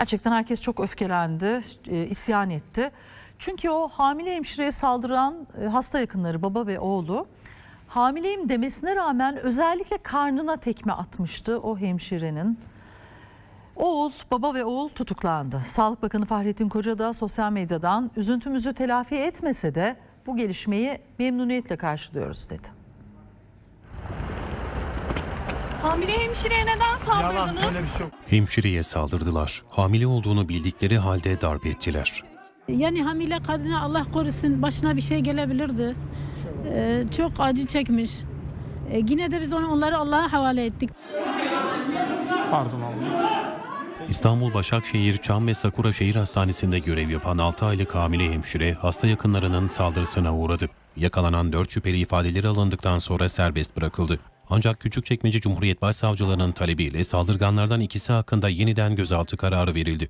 Gerçekten herkes çok öfkelendi, e, isyan etti. Çünkü o hamile hemşireye saldıran e, hasta yakınları baba ve oğlu hamileyim demesine rağmen özellikle karnına tekme atmıştı o hemşirenin. Oğul, baba ve oğul tutuklandı. Sağlık Bakanı Fahrettin Koca da sosyal medyadan üzüntümüzü telafi etmese de bu gelişmeyi memnuniyetle karşılıyoruz dedi. Hamile hemşireye neden saldırdınız? Hemşireye saldırdılar. Hamile olduğunu bildikleri halde darp ettiler. Yani hamile kadına Allah korusun başına bir şey gelebilirdi. Ee, çok acı çekmiş. Ee, yine de biz onu onları Allah'a havale ettik. Pardon abi. İstanbul Başakşehir Çam ve Sakura Şehir Hastanesi'nde görev yapan 6 aylık hamile hemşire hasta yakınlarının saldırısına uğradı. Yakalanan 4 şüpheli ifadeleri alındıktan sonra serbest bırakıldı. Ancak Küçükçekmece Cumhuriyet Başsavcılığının talebiyle saldırganlardan ikisi hakkında yeniden gözaltı kararı verildi.